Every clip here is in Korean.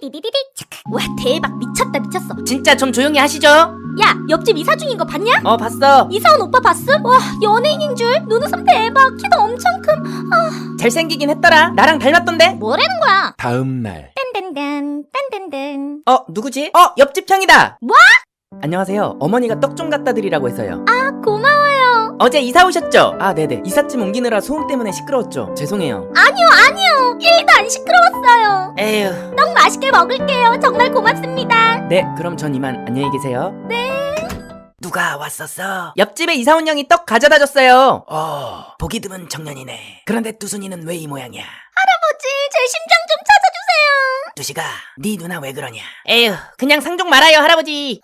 띠디디디디 차크. 와 대박 미쳤다 미쳤어. 진짜 좀 조용히 하시죠. 야 옆집 이사 중인 거 봤냐? 어, 봤어. 이사 온 오빠 봤어? 와 연예인인 줄 눈웃음 대박 키도 엄청 큼. 잘생기긴 했더라. 나랑 닮았던데? 뭐라는 거야? 다음 날 딴딴딴 딴딴딴. 어, 누구지? 어, 옆집 형이다. 뭐? 안녕하세요. 어머니가 떡 좀 갖다 드리라고 해서요. 아 고마워요. 어제 이사 오셨죠? 아, 네네. 이삿짐 옮기느라 소음 때문에 시끄러웠죠. 죄송해요. 아니요 아니요 1도 안 시끄러웠어요. 에휴. 떡 맛있게 먹을게요. 정말 고맙습니다. 네, 그럼 전 이만 안녕히 계세요. 네. 누가 왔었어? 옆집에 이사 온 형이 떡 가져다 줬어요. 어, 보기 드문 청년이네. 그런데 뚜순이는 왜 이 모양이야? 할아버지 제 심장 좀 찾아주세요. 뚜시가, 네 누나 왜 그러냐? 에휴, 그냥 상종 말아요, 할아버지.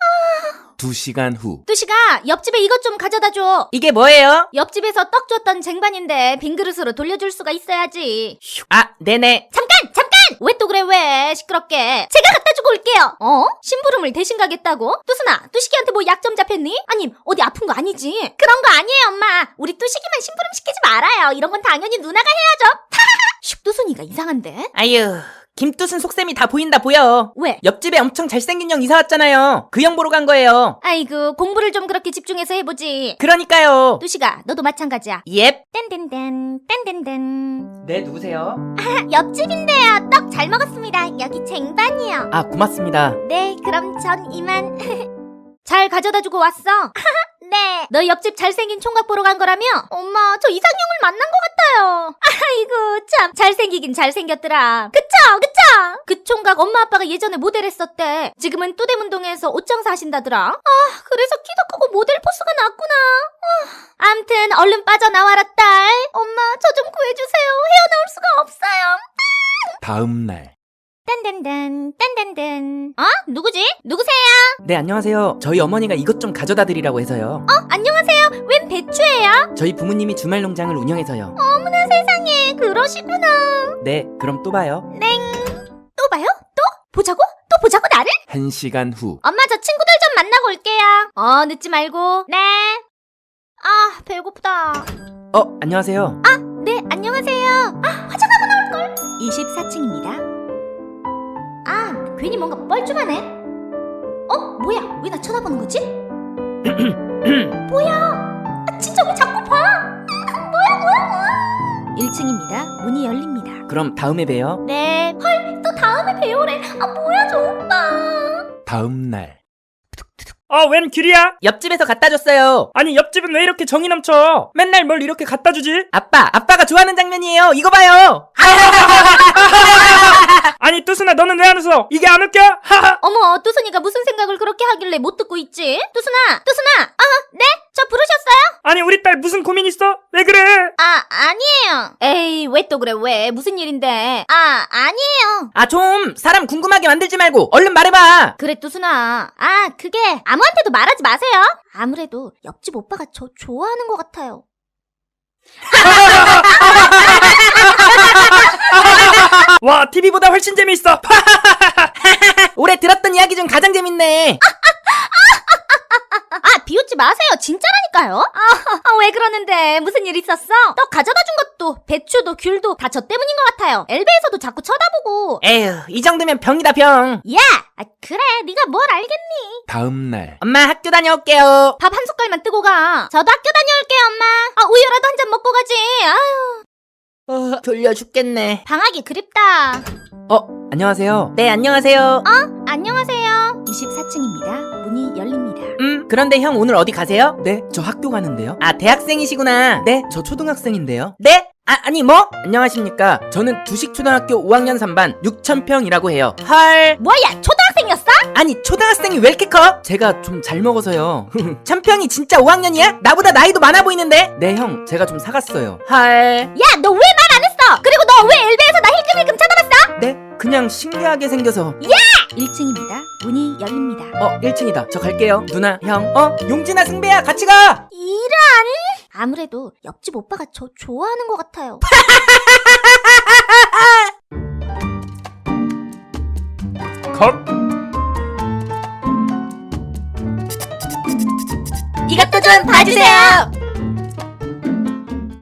두 시간 후 뚜시가 옆집에 이것 좀 가져다 줘. 이게 뭐예요? 옆집에서 떡 줬던 쟁반인데 빈 그릇으로 돌려줄 수가 있어야지. 아, 네네. 잠깐 잠깐 왜 또 그래 왜 시끄럽게 제가 갖다 주고 올게요. 어? 심부름을 대신 가겠다고? 뚜순아 뚜식이한테 뭐약좀 잡혔니? 아님 어디 아픈 거 아니지? 그런 거 아니에요 엄마. 우리 뚜식이만 심부름 시키지 말아요. 이런 건 당연히 누나가 해야죠. 슉 뚜순이가 이상한데? 아유, 김뚜순 속셈이 다 보인다 보여. 왜? 옆집에 엄청 잘생긴 형 이사 왔잖아요. 그 형 보러 간 거예요. 아이고 공부를 좀 그렇게 집중해서 해보지. 그러니까요. 뚜식아 너도 마찬가지야. 옙. 딴딴딴 딴딴딴 네, 누구세요? 아, 옆집인데요. 떡 잘 먹었습니다. 여기 쟁반이요. 아, 고맙습니다. 네, 그럼 전 이만. 잘 가져다 주고 왔어? 네. 너 옆집 잘생긴 총각 보러 간 거라며? 엄마, 저 이상형을 만난 것 같아요. 아이고, 참. 잘생기긴 잘생겼더라. 그쵸, 그쵸? 그 총각 엄마 아빠가 예전에 모델 했었대. 지금은 뚜대문동에서 옷장사 하신다더라. 아, 그래서 키도 크고 모델 포스가 났구나. 아, 암튼, 얼른 빠져나와라, 딸. 엄마, 저 좀 구해주세요. 헤어나올 수가 없어요. 다음 날 딴딴딴, 딴딴딴. 어? 누구지? 누구세요? 네, 안녕하세요. 저희 어머니가 이것 좀 가져다 드리라고 해서요. 어, 안녕하세요. 웬 배추예요? 저희 부모님이 주말 농장을 운영해서요. 어머나 세상에, 그러시구나. 네, 그럼 또 봐요. 보자고? 또 보자고 나를? 한 시간 후 엄마 저 친구들 좀 만나고 올게요. 어, 늦지 말고. 네. 아, 배고프다. 어, 안녕하세요. 네, 안녕하세요. 아, 화장하고 나올 걸. 24층입니다. 아, 괜히 뭔가 뻘쭘하네. 어? 뭐야? 왜 나 쳐다보는 거지? 뭐야? 아, 진짜 왜 자꾸 봐? 뭐야, 뭐야, 뭐야? 1층입니다. 문이 열립니다. 그럼 다음에 봬요. 네. 배우래. 아, 뭐야, 저 오빠. 다음 날 아, 웬 길이야? 옆집에서 갖다 줬어요. 아니, 옆집은 왜 이렇게 정이 넘쳐? 맨날 뭘 이렇게 갖다 주지? 아빠, 아빠가 좋아하는 장면이에요. 이거 봐요. 아니, 뚜순아, 너는 왜 안 웃어? 이게 안 웃겨? 하하! 어머, 뚜순이가 무슨 생각을 그렇게 하길래 못 듣고 있지? 뚜순아, 뚜순아. 아, 네? 저 부르셨어요? 아니, 우리 딸 무슨 고민 있어? 왜 그래? 아, 아니에요. 에이, 왜 또 그래, 왜? 무슨 일인데? 아, 아니에요. 아, 좀 사람 궁금하게 만들지 말고 얼른 말해봐. 그래, 뚜순아. 아, 그게 아무한테도 말하지 마세요. 아무래도 옆집 오빠가 저 좋아하는 것 같아요. 와, TV보다 훨씬 재미있어! 올해 들었던 이야기 중 가장 재밌네. 아, 비웃지 마세요. 진짜라니까요. 아, 아, 왜 그러는데? 무슨 일 있었어? 떡 가져다 준 것도, 배추도, 귤도 다 저 때문인 것 같아요. 엘베에서도 자꾸 쳐다보고. 에휴, 이 정도면 병이다, 병. 야! 아, 그래. 네가 뭘 알겠니? 다음 날 엄마 학교 다녀올게요. 밥 한 숟갈만 뜨고 가. 저도 학교 다녀올게요, 엄마. 아, 우유라도 한 잔 먹고 가지. 아유, 어, 졸려 죽겠네. 방학이 그립다. 어, 안녕하세요. 네, 안녕하세요. 안녕하세요. 24층입니다. 문이 열립니다. 음, 그런데 형 오늘 어디 가세요? 네, 저 학교 가는데요. 아, 대학생이시구나. 네, 저 초등학생인데요. 네? 아, 아니 뭐? 안녕하십니까. 저는 두식초등학교 5학년 3반 6천평이라고 해요. 헐. 뭐야, 초등학생이었어? 아니, 초등학생이 왜 이렇게 커? 제가 좀 잘 먹어서요. 천평이 진짜 5학년이야? 나보다 나이도 많아 보이는데? 네, 형, 제가 좀 사갔어요. 헐. 야, 너 왜 말 안 했어? 그리고 너 왜 엘베에서 나 힐끔힐끔 쳐다봤어? 네, 그냥 신기하게 생겨서. 1층입니다. 문이 열립니다. 어, 1층이다. 저 갈게요. 누나, 형. 어, 용진아, 승배야, 같이 가! 이란! 아무래도 옆집 오빠가 저 좋아하는 것 같아요. 컷! 이것도 좀 봐주세요.